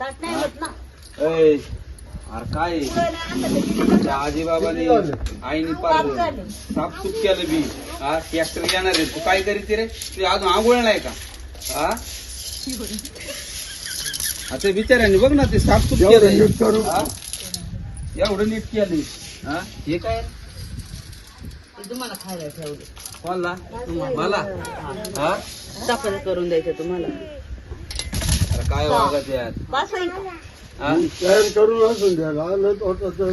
ताट नाही होत ना. ऐ, अरे काय? त्या आजीबाबाने आईने साफसूफ केलं बी. हा ट्रॅक्टर येणार आहे. तू काय करीत रे? तू अजून आंघोळ नाही का? हा? आता बघ ना ते साफसूफ केलं हा? एवढं नीट केलं हा? हे काय? ते तुम्हाला खायला ठेवले. कोणला? मला? हा? करून द्यायचं तुम्हाला. काय वागत यार बस होईल हा? तयार करून असून द्या आलं होतं तर.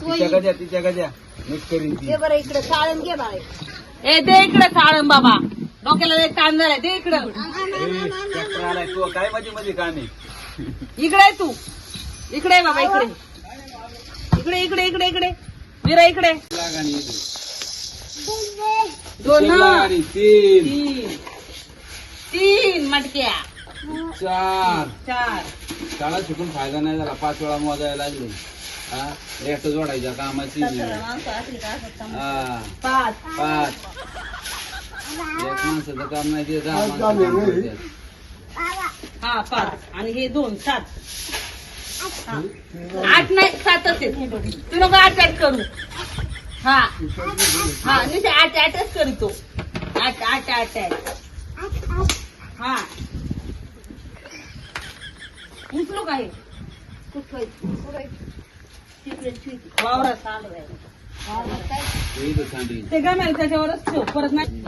तिच्या गद्या तिच्या गद्या नीट करीन ती. ते बरं इकडे चाळण घे बाय ए दे इकडे चाळण बाबा. डोक्याला एक तांदळ आहे दे इकडं. ट्रॅक्टर आलाय तू काय मध्ये मध्ये काम? आहे इकडे आहे तू. इकडे आहे बाबा इकडे. इकडे इकडे इकडे इकडे. विरा इकडे. लाग आणि इकडे. दोन एक ना लाग आणि तीन. तीन. तीन मटक्या. चार. चार. शाळा शिकून फायदा नाही झाला. पाच वेळा मोजायला लागले. हा? रेट जोडायच्या कामाची. हा. पाच. पाच. एक माणसाचं काम नाही ते दहा माणसं काम करतात. हा पाच. आणि हे दोन सात. हा. आठ नाही सातच आहे तू नको आठ आठ करू. हा. हा नुसते आठ आठच करीतो. आठ आठ आठ आठ. हा. उचलो काय? वावरात. ते गमेल त्याच्यावरच ठेव. परत नाही.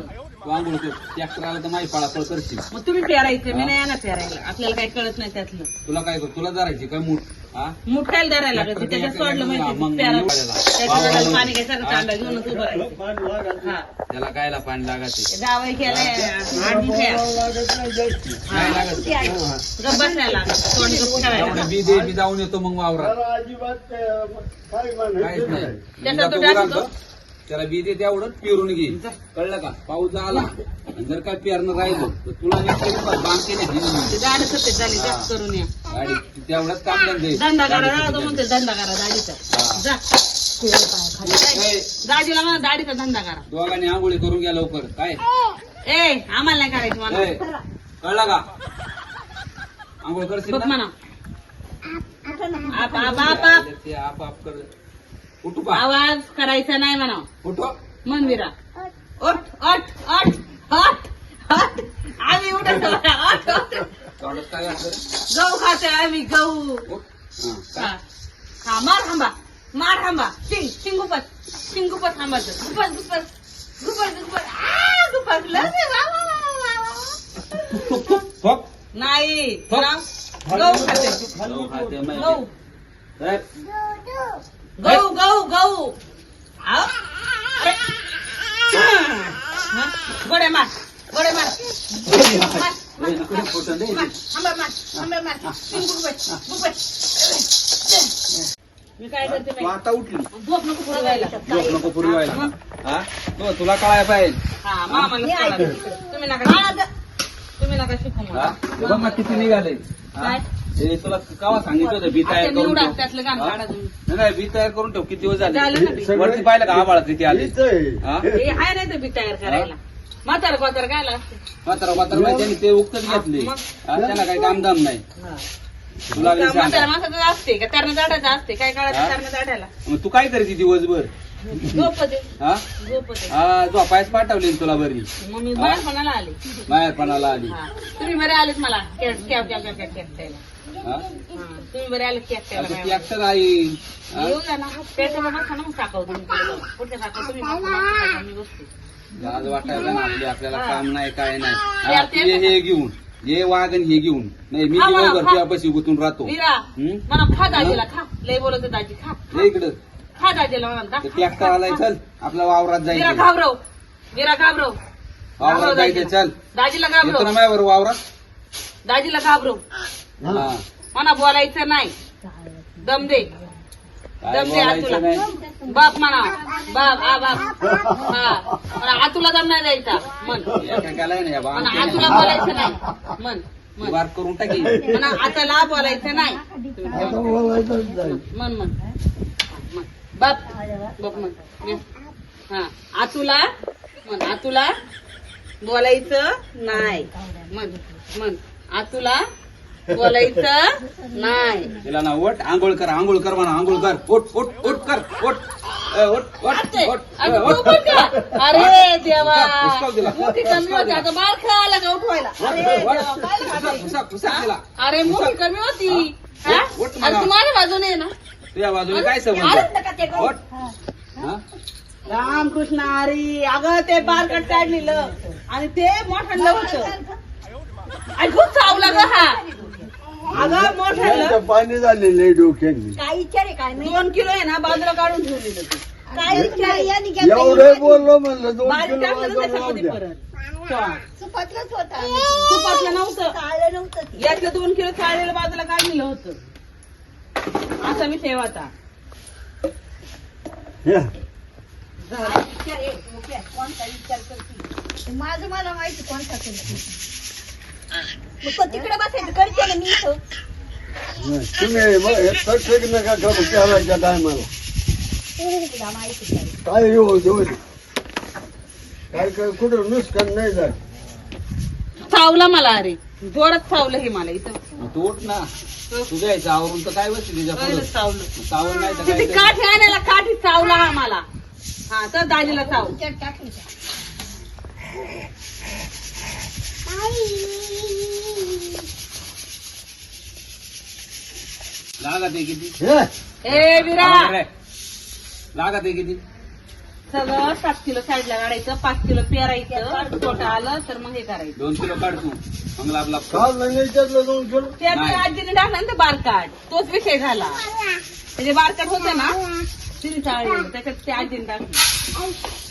ट्रॅक्टर आला तर माही पळापळ करशील. मग तुम्ही पेरायचं मी नाही येणार पेरायला. आपल्याला काही कळत नाही त्यातलं. तुला काय कर तुला जरायची काय मूठ? मुठायला धरायला लागत त्याच्यात सोडलं माहिती. त्याच्यात पाणी घेऊनच उभं राहायचं हा. त्याला कायला पाणी लागते जावई केलंय खेळ. काय लागत बसायला तोंड गप्प ठेवायला बी दे मी जाऊन येतो मग वावरात. त्याला काहीच नाही. नाही. त्याचा तो? बी दे तेवढं पेरून घे. कळलं का? पाऊस आला. आणि जर काय पेरणं राहिलं तर तुला नीट बांध केले ते झाड सफेद झाली जास्त करून या. गाडी. तेवढंच काम धंदे धंदा करा दादा तो म्हणते धंदा करा दाढीचा. जा. ए, दाजीला म्हणा दाढीचा धंदा करा. दोघांनी आंघोळी करून घ्या लवकर. काय? ए आम्हाला नाही करायची मला. ए, कळलं का? आंघोळ करशील बघ ना? म्हणा. आप आप आप आप. ते आप आप कर. उठू का? आवाज करायचा नाही म्हणा. उठो. मनवीरा ओठ ओठ ओठ ओठ ओठ आम्ही उठत. ओठ ओठ तोंडात काय? गहू खाते आम्ही गहू. हा, हा. मार थांबा. मार थांबा. शिंग शिंग गुपत शिंग गुपत थांबायचं गुपत गुपत. गुपत गुपत. आ, गुपत. लय रे, वा, वा, वा, वा, वा. फक. नाही. गहू खाते. गहू खाते. माहिती. गहू. गहू गहू गहू. आव. हा, मार. मी काय करते तू? आता उठली झोप नको पुढे झोप नको पूर्वी व्हायला हा तो तुला कळाय पाहिजे हा मामाला कळालं. तुम्ही नका तुम्ही नका शिकू? मला. हे बघ ना किती निघाले हा? काय? हे तुला कवा सांगितलं होतं बी तयार आता करून निवडा ठेव. त्यातलं गाणं हा? काढा तुम्ही. नाही, नाही बी तयार करून ठेव किती दिवस झालं ना बी? वरती पाहिलं का आबाळात किती आले आहे. हा? हे हाय नाही तर बी तयार करायला म्हातार गोतार काय लागते? म्हातारा म्हातारा नाही त्यांनी ते उक्तच घेतले. मग? हा, त्यांना काही कामधाम नाही. म्हातारा सांगा. माणसाचं असते का? त्यानं झाडाचं असते. काय हा? मग तू काय करते दिवसभर? झोपते. हा? झोपते. हा झोपायच पाठवली ना तुला बरी. मग मी हा? बाळपणाला आले. आली. हा. तुम्ही बरे आलेत मला. Cab cab cab cab cab द्यायला हा? हा. तुम्ही बरे आलेत कॅब आता ती हा? येऊ द्या ना. पेट्रोल ना मग टाकाव तुम्ही. पुढच्या टाकाव? तुम्ही बसा, मागच्या टाकाव मी बसते. लाज वाटायला ना आपली आपल्याला हा. काम नाही काय नाही. हा, हे घेऊन ये वागण हे घेऊन. नाही मी हा, हा, दिवसभर हा. तुझ्यापाशी गुतून राहतो. हम्म? खा दाजीला खा. लय बोलत दाजी खा. इकडं. खा दाजीला ट्रॅक्टर आलाय चल. आपल्या वावरात वीरा जायचं घाबरव. घाबरव. वावरात जायचं चल. दाजीला येतो ना घाबरव माझ्यावर वावरात? दाजीला घाबरव. हा. म्हणा बोलायचं नाही. दम दे. आतुला बाप म्हणा. बाप आ बाप. हा. म्हणा आतुला दम नाही द्यायचा. मन म्हणा आतुला. बोलायचं नाही. मन मन वार करून टाकी. म्हणा आताला बोलायचं नाही. आता बोलायचंच नाही. मन मन मन. बाप. बाप मन हा. आतुला मन आतुला बोलायचं नाही. मन म्हण. आतुला बोलायचं नाही. तिला ना ओट आंघोळ कर आंघोळ कर म्हणा आंघोळ कर. ओट ओट ओट कर ओट ए, ओट ओट आते, ओट अगं ए, तू ओट. पण का? अरे देवा. पुस्तक दिला. मोठी कमी होती. आता बाळ खेळायला का उठवायला? अरे देवा, काय पुसाक, लागते? पुसाक, पुसाक तिला. अरे मोठी कमी होती. हा? उठ, उठ आणि मला. तू माझ्या बाजूने आहे ना? तुझ्या बाजूने काय अरे समज नका ते गं. ओट हा? रामकृष्ण हरी. अगं ते बारकट काढलेलं. आणि ते मोठं होतं आणि खूप चावला ग हा. अगं यांचं मोठं पाणी झालेलं आहे डोक्यांनी काय विचारे काय नाही. दोन किलो आहे ना बाजूला काढून ठेवलेलं ते. काय विचारे यांनी घेतलं एवढं बोललो म्हणलं दोन किलो टाकलं ना वाजवून त्याच्यामध्ये द्या. परत. सुपातलंच होतं. तुपातलं नव्हतं. काळं नव्हतं ते. यातलं दोन किलो चाळलेलं बाजूला काढलेलं होतं. असा मी या. विचार ये, मोकळ्या, कोणता विचार करते? माझं मला माहिती कोणता केलं मग तिकडे बसायचं करते ना मी इथं. नाही, तुम्ही मग प्रत्येक नका करू करायच्या टायमाला तुला माहिती काय काय येऊ देऊ. काय काय कुठं नुकसान नाही झालं चावला मला अरे. जोरात चावलं हे मला इथं. तू उठ ना. तुझ्या यायचं आवरून तर काय बसली तिच्या पुढं? चावलं. चावल नाही तर काय काठी आणायला काठी चावला हा मला. हा तर दाजीला चाव? लागत आहे किती? हे, ए विरा. लागत आहे किती? सगळं सात किलो साईडला काढायचं पाच किलो पेरायचं. छोटं आलं तर मग हे करायचं. दोन किलो काढ तू. मग काल विचारलं दोन किलो. आजीने टाकला ना ते बारकाट. तोच विषय झाला. म्हणजे बारकाट होतं ना? तिने चाळलेलं त्याच्यात ते आजीने टाकलं.